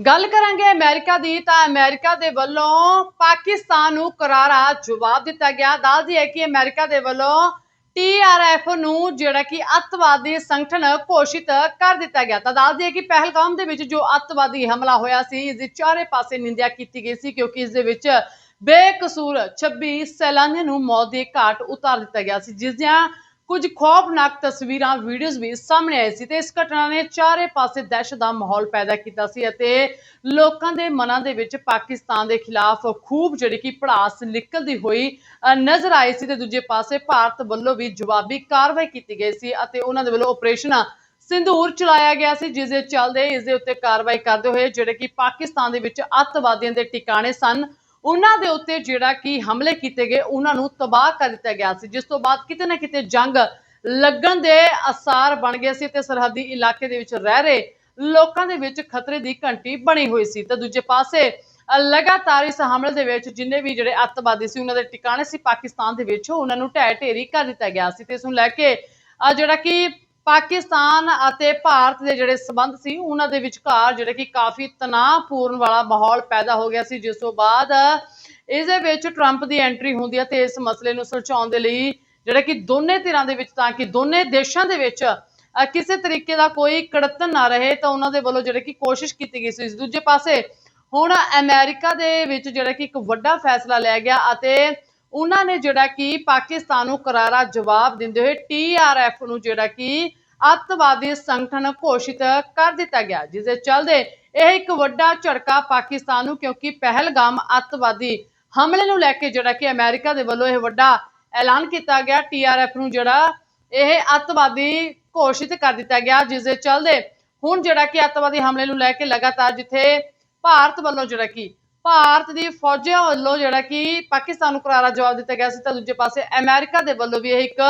ਗੱਲ ਕਰਾਂਗੇ ਅਮਰੀਕਾ ਦੀ, ਤਾਂ ਅਮਰੀਕਾ ਦੇ ਵੱਲੋਂ ਪਾਕਿਸਤਾਨ ਨੂੰ ਕਰਾਰਾ ਜਵਾਬ ਦਿੱਤਾ ਗਿਆ। ਦੱਸਦੀ ਹੈ ਕਿ ਅਮਰੀਕਾ ਦੇ ਵੱਲੋਂ ਟੀਆਰਐਫ ਨੂੰ ਜਿਹੜਾ ਕਿ ਅੱਤਵਾਦੀ ਸੰਗਠਨ ਘੋਸ਼ਿਤ ਕਰ ਦਿੱਤਾ ਗਿਆ। ਤਾਂ ਦੱਸਦੀ ਹੈ ਕਿ ਪਹਿਲਗਾਮ ਦੇ ਵਿੱਚ ਜੋ ਅੱਤਵਾਦੀ ਹਮਲਾ ਹੋਇਆ ਸੀ, ਇਸ ਦੀ ਚਾਰੇ ਪਾਸੇ ਨਿੰਦਿਆ ਕੀਤੀ ਗਈ ਸੀ, ਕਿਉਂਕਿ ਇਸ ਦੇ ਵਿੱਚ ਬੇਕਸੂਰ 26 ਸੈਲਾਨੀਆਂ ਨੂੰ ਮੌਤ ਦੇ ਘਾਟ ਉਤਾਰ ਦਿੱਤਾ ਗਿਆ ਸੀ, ਜਿਸ ਦੀਆਂ ਕੁਝ ਖੌਫਨਾਕ ਤਸਵੀਰਾਂ ਵੀਡੀਓਜ਼ ਵੀ ਸਾਹਮਣੇ ਆਏ ਸੀ ਤੇ ਇਸ ਘਟਨਾ ਨੇ ਚਾਰੇ ਪਾਸੇ ਦਹਿਸ਼ਤ ਦਾ ਮਾਹੌਲ ਪੈਦਾ ਕੀਤਾ ਸੀ ਅਤੇ ਲੋਕਾਂ ਦੇ ਮਨਾਂ ਦੇ ਵਿੱਚ ਪਾਕਿਸਤਾਨ ਦੇ ਖਿਲਾਫ ਖੂਬ ਜਿਹੜੀ ਕਿ ਭੜਾਸ ਨਿਕਲਦੀ ਹੋਈ ਨਜ਼ਰ ਆਈ ਸੀ ਤੇ ਦੂਜੇ ਪਾਸੇ ਭਾਰਤ ਵੱਲੋਂ ਵੀ ਜਵਾਬੀ ਕਾਰਵਾਈ ਕੀਤੀ ਗਈ ਸੀ ਅਤੇ ਉਹਨਾਂ ਦੇ ਵੱਲੋਂ ਆਪਰੇਸ਼ਨ ਸਿੰਧੂਰ ਚਲਾਇਆ ਗਿਆ ਸੀ, ਜਿਸ ਦੇ ਚੱਲਦੇ ਇਸ ਦੇ ਉੱਤੇ ਕਾਰਵਾਈ ਕਰਦੇ ਹੋਏ ਜਿਹੜੇ ਕਿ ਪਾਕਿਸਤਾਨ ਦੇ ਵਿੱਚ ਅੱਤਵਾਦੀਆਂ ਦੇ ਟਿਕਾਣੇ ਸਨ। ਉਹਨਾਂ ਦੇ ਉੱਤੇ ਜਿਹੜਾ ਕਿ ਹਮਲੇ ਕੀਤੇ ਗਏ ਉਹਨਾਂ ਨੂੰ ਤਬਾਹ ਕਰ ਦਿੱਤਾ ਗਿਆ ਸੀ। ਜਿਸ ਤੋਂ ਬਾਅਦ ਕਿਤੇ ਨਾ ਕਿਤੇ ਜੰਗ ਲੱਗਣ ਦੇ ਅਸਾਰ ਬਣ ਗਏ ਸੀ ਤੇ ਸਰਹੱਦੀ ਇਲਾਕੇ ਦੇ ਵਿੱਚ ਰਹਿ ਰਹੇ ਲੋਕਾਂ ਦੇ ਵਿੱਚ ਖਤਰੇ ਦੀ ਘੰਟੀ ਬਣੀ ਹੋਈ ਸੀ। ਤੇ ਦੂਜੇ ਪਾਸੇ ਅ, ਲਗਾਤਾਰ ਇਸ ਹਮਲੇ ਦੇ ਵਿੱਚ ਜਿੰਨੇ ਵੀ ਜਿਹੜੇ ਅੱਤਵਾਦੀ ਸੀ ਉਹਨਾਂ ਦੇ ਟਿਕਾਣੇ ਸੀ ਪਾਕਿਸਤਾਨ ਦੇ ਵਿੱਚ ਉਹਨਾਂ ਨੂੰ ਢਹਿ ਢੇਰੀ ਕਰ ਦਿੱਤਾ ਗਿਆ ਸੀ ਤੇ ਇਸ ਨੂੰ ਲੈ ਕੇ ਜਿਹੜਾ ਕਿ ਪਾਕਿਸਤਾਨ ਅਤੇ ਭਾਰਤ ਦੇ ਜਿਹੜੇ ਸਬੰਧ ਸੀ, ਉਹਨਾਂ ਦੇ ਵਿਚਕਾਰ ਜਿਹੜੇ ਕਿ ਕਾਫੀ ਤਣਾਅਪੂਰਨ ਵਾਲਾ ਮਾਹੌਲ ਪੈਦਾ ਹੋ ਗਿਆ ਸੀ, ਜਿਸ ਤੋਂ ਬਾਅਦ ਇਸ ਦੇ ਵਿੱਚ ਟਰੰਪ ਦੀ ਐਂਟਰੀ ਹੁੰਦੀ ਹੈ ਤੇ ਇਸ ਮਸਲੇ ਨੂੰ ਸੁਲਝਾਉਣ ਦੇ ਲਈ ਜਿਹੜਾ ਕਿ ਦੋਨੇ ਧਿਰਾਂ ਦੇ ਵਿੱਚ, ਤਾਂ ਕਿ ਦੋਨੇ ਦੇਸ਼ਾਂ ਦੇ ਵਿੱਚ ਕਿਸੇ ਤਰੀਕੇ ਦਾ ਕੋਈ ਕੜਤਨ ਨਾ ਰਹੇ, ਤਾਂ ਉਹਨਾਂ ਦੇ ਵੱਲੋਂ ਜਿਹੜੇ ਕਿ ਕੋਸ਼ਿਸ਼ ਕੀਤੀ ਗਈ ਸੀ। ਦੂਜੇ ਪਾਸੇ ਹੁਣ ਅਮਰੀਕਾ ਦੇ ਵਿੱਚ ਜਿਹੜਾ ਕਿ ਇੱਕ ਵੱਡਾ ਫੈਸਲਾ ਲਿਆ ਗਿਆ ਅਤੇ ਉਹਨਾਂ ਨੇ ਜਿਹੜਾ ਕਿ ਪਾਕਿਸਤਾਨ ਨੂੰ ਕਰਾਰਾ ਜਵਾਬ ਦਿੰਦੇ ਹੋਏ ਟੀਆਰਐਫ ਨੂੰ ਜਿਹੜਾ ਕਿ ਅੱਤਵਾਦੀ ਸੰਗਠਨ ਘੋਸ਼ਿਤ ਕਰ ਦਿੱਤਾ ਗਿਆ ਜਿਸ ਦੇ ਚੱਲਦੇ ਇਹ ਇੱਕ ਵੱਡਾ ਝਟਕਾ ਪਾਕਿਸਤਾਨ ਨੂੰ, ਕਿਉਂਕਿ ਪਹਿਲਗਾਮ ਅੱਤਵਾਦੀ ਹਮਲੇ ਨੂੰ ਲੈ ਕੇ ਜਿਹੜਾ ਕਿ ਅਮਰੀਕਾ ਦੇ ਵੱਲੋਂ ਇਹ ਵੱਡਾ ਐਲਾਨ ਕੀਤਾ ਗਿਆ ਟੀਆਰਐਫ ਨੂੰ ਜਿਹੜਾ ਇਹ ਅੱਤਵਾਦੀ ਘੋਸ਼ਿਤ ਕਰ ਦਿੱਤਾ ਗਿਆ ਜਿਸ ਦੇ ਚੱਲਦੇ ਹੁਣ ਜਿਹੜਾ ਕਿ ਅੱਤਵਾਦੀ ਹਮਲੇ ਨੂੰ ਲੈ ਕੇ ਲਗਾਤਾਰ ਜਿੱਥੇ ਭਾਰਤ ਵੱਲੋਂ ਜਿਹੜਾ ਕਿ ਭਾਰਤ ਦੀ ਫੌਜਾਂ ਵੱਲੋਂ ਜਿਹੜਾ ਕਿ ਪਾਕਿਸਤਾਨ ਨੂੰ ਕਰਾਰਾ ਜਵਾਬ ਦਿੱਤਾ ਗਿਆ ਸੀ, ਤਾਂ ਦੂਜੇ ਪਾਸੇ ਅਮਰੀਕਾ ਦੇ ਵੱਲੋਂ ਵੀ ਇਹ ਇੱਕ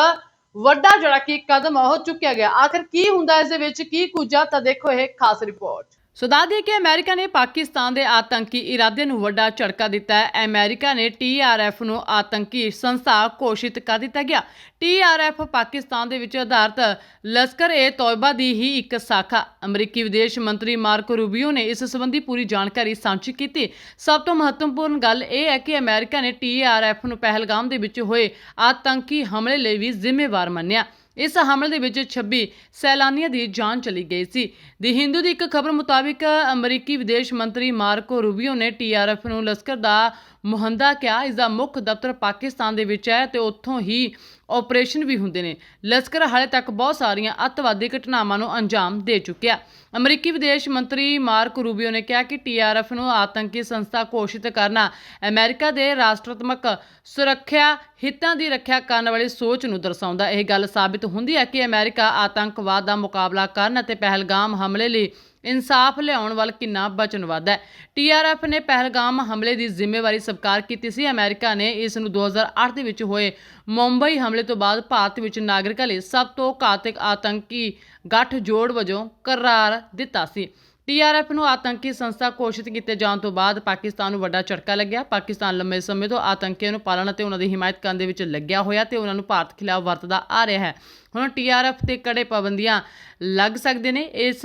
ਵੱਡਾ ਜਿਹੜਾ ਕਿ ਕਦਮ ਉਹ ਚੁੱਕਿਆ ਗਿਆ। ਆਖਰ ਕੀ ਹੁੰਦਾ ਇਸ ਦੇ ਵਿੱਚ? ਕੀ ਕੁਝ ਆ? ਤਾਂ ਦੇਖੋ ਇਹ ਖਾਸ ਰਿਪੋਰਟ ਸੋ ਦੱਸ ਦਈਏ ਕਿ ਅਮਰੀਕਾ ਨੇ ਪਾਕਿਸਤਾਨ ਦੇ ਆਤੰਕੀ ਇਰਾਦੇ ਨੂੰ ਵੱਡਾ ਝਟਕਾ ਦਿੱਤਾ ਹੈ। ਅਮਰੀਕਾ ਨੇ ਟੀਆਰਐਫ ਨੂੰ ਆਤੰਕੀ ਸੰਸਥਾ ਘੋਸ਼ਿਤ ਕਰ ਦਿੱਤਾ ਗਿਆ। ਟੀਆਰਐਫ ਪਾਕਿਸਤਾਨ ਦੇ ਵਿੱਚ ਆਧਾਰਿਤ ਲਸ਼ਕਰ ਏ ਤੌਇਬਾ ਦੀ ਹੀ ਇੱਕ ਸ਼ਾਖਾ। ਅਮਰੀਕੀ ਵਿਦੇਸ਼ ਮੰਤਰੀ ਮਾਰਕੋ ਰੂਬੀਓ ਨੇ ਇਸ ਸੰਬੰਧੀ ਪੂਰੀ ਜਾਣਕਾਰੀ ਸਾਂਝੀ ਕੀਤੀ। ਸਭ ਤੋਂ ਮਹੱਤਵਪੂਰਨ ਗੱਲ ਇਹ ਹੈ ਕਿ ਅਮਰੀਕਾ ਨੇ ਟੀਆਰਐਫ ਨੂੰ ਪਹਿਲਗਾਮ ਦੇ ਵਿੱਚ ਹੋਏ ਆਤੰਕੀ ਹਮਲੇ ਲਈ ਵੀ ਜ਼ਿੰਮੇਵਾਰ ਮੰਨਿਆ। ਇਸ ਹਮਲੇ ਦੇ ਵਿੱਚ 26 ਸੈਲਾਨੀਆਂ ਦੀ ਜਾਨ ਚਲੀ ਗਈ ਸੀ। ਦੀ ਹਿੰਦੂ ਦੀ ਇੱਕ ਖਬਰ ਮੁਤਾਬਿਕ ਅਮਰੀਕੀ ਵਿਦੇਸ਼ ਮੰਤਰੀ ਮਾਰਕੋ ਰੂਬੀਓ ਨੇ ਟੀਆਰਐਫ ਨੂੰ ਲਸ਼ਕਰ ਦਾ ਮੁਹੰਦਾ ਕਿਹਾ ਇਸ ਦਾ ਮੁੱਖ ਦਫ਼ਤਰ ਪਾਕਿਸਤਾਨ ਦੇ ਵਿੱਚ ਹੈ ਤੇ ਉੱਥੋਂ ਹੀ ਆਪਰੇਸ਼ਨ ਵੀ ਹੁੰਦੇ ਨੇ। ਲਸ਼ਕਰ ਹਾਲੇ ਤੱਕ ਬਹੁਤ ਸਾਰੀਆਂ ਅੱਤਵਾਦੀ ਘਟਨਾਵਾਂ ਨੂੰ ਅੰਜਾਮ ਦੇ ਚੁੱਕਿਆ। ਅਮਰੀਕੀ ਵਿਦੇਸ਼ ਮੰਤਰੀ ਮਾਰਕ ਰੂਬੀਓ ਨੇ ਕਿਹਾ ਕਿ ਟੀਆਰਐਫ ਨੂੰ ਆਤੰਕੀ ਸੰਸਥਾ ਘੋਸ਼ਿਤ ਕਰਨਾ ਅਮਰੀਕਾ ਦੇ ਰਾਸ਼ਟਰਤਮਕ ਸੁਰੱਖਿਆ ਹਿੱਤਾਂ ਦੀ ਰੱਖਿਆ ਕਰਨ ਵਾਲੀ ਸੋਚ ਨੂੰ ਦਰਸਾਉਂਦਾ। ਇਹ ਗੱਲ ਸਾਬਿਤ ਹੁੰਦੀ ਹੈ ਕਿ ਅਮਰੀਕਾ ਆਤੰਕਵਾਦ ਦਾ ਮੁਕਾਬਲਾ ਕਰਨ ਅਤੇ ਪਹਿਲਗਾਮ ਹਮਲੇ ਲਈ ਇਨਸਾਫ ਲਿਆਉਣ ਵੱਲ ਕਿੰਨਾ ਵਚਨਬੱਧ ਹੈ। ਟੀਆਰਐਫ ਨੇ ਪਹਿਲਗਾਮ ਹਮਲੇ ਦੀ ਜ਼ਿੰਮੇਵਾਰੀ ਸਵੀਕਾਰ ਕੀਤੀ ਸੀ। ਅਮਰੀਕਾ ਨੇ ਇਸ ਨੂੰ 2008 ਦੇ ਵਿੱਚ ਹੋਏ ਮੁੰਬਈ ਹਮਲੇ ਤੋਂ ਬਾਅਦ ਭਾਰਤ ਵਿੱਚ ਨਾਗਰਿਕਾਂ ਲਈ ਸਭ ਤੋਂ ਘਾਤਕ ਆਤੰਕੀ ਗੱਠਜੋੜ ਵਜੋਂ ਕਰਾਰ ਦਿੱਤਾ ਸੀ। ਟੀਆਰਐਫ ਨੂੰ ਆਤੰਕੀ ਸੰਸਥਾ ਘੋਸ਼ਿਤ ਕੀਤੇ ਜਾਣ ਤੋਂ ਬਾਅਦ ਪਾਕਿਸਤਾਨ ਨੂੰ ਵੱਡਾ ਝਟਕਾ ਲੱਗਿਆ। ਪਾਕਿਸਤਾਨ ਲੰਮੇ ਸਮੇਂ ਤੋਂ ਆਤੰਕੀਆਂ ਨੂੰ ਪਾਲਣ ਅਤੇ ਉਹਨਾਂ ਦੀ ਹਿਮਾਇਤ ਕਰਨ ਦੇ ਵਿੱਚ ਲੱਗਿਆ ਹੋਇਆ ਤੇ ਉਹਨਾਂ ਨੂੰ ਭਾਰਤ ਖਿਲਾਫ ਵਰਤਦਾ ਆ ਰਿਹਾ ਹੈ। ਹੁਣ ਟੀਆਰਐਫ ਤੇ ਕੜੇ ਪਾਬੰਦੀਆਂ ਲੱਗ ਸਕਦੇ ਨੇ। ਇਸ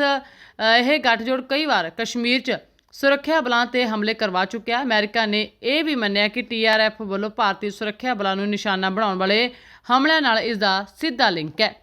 ਇਹ ਗੱਠਜੋੜ ਕਈ ਵਾਰ ਕਸ਼ਮੀਰ 'ਚ ਸੁਰੱਖਿਆ ਬਲਾਂ ਤੇ ਹਮਲੇ ਕਰਵਾ ਚੁੱਕਿਆ। ਅਮਰੀਕਾ ਨੇ ਇਹ ਵੀ ਮੰਨਿਆ ਕਿ ਟੀਆਰਐਫ ਵੱਲੋਂ ਭਾਰਤੀ ਸੁਰੱਖਿਆ ਬਲਾਂ ਨੂੰ ਨਿਸ਼ਾਨਾ ਬਣਾਉਣ ਵਾਲੇ ਹਮਲਿਆਂ ਨਾਲ ਇਸ ਦਾ ਸਿੱਧਾ ਲਿੰਕ ਹੈ।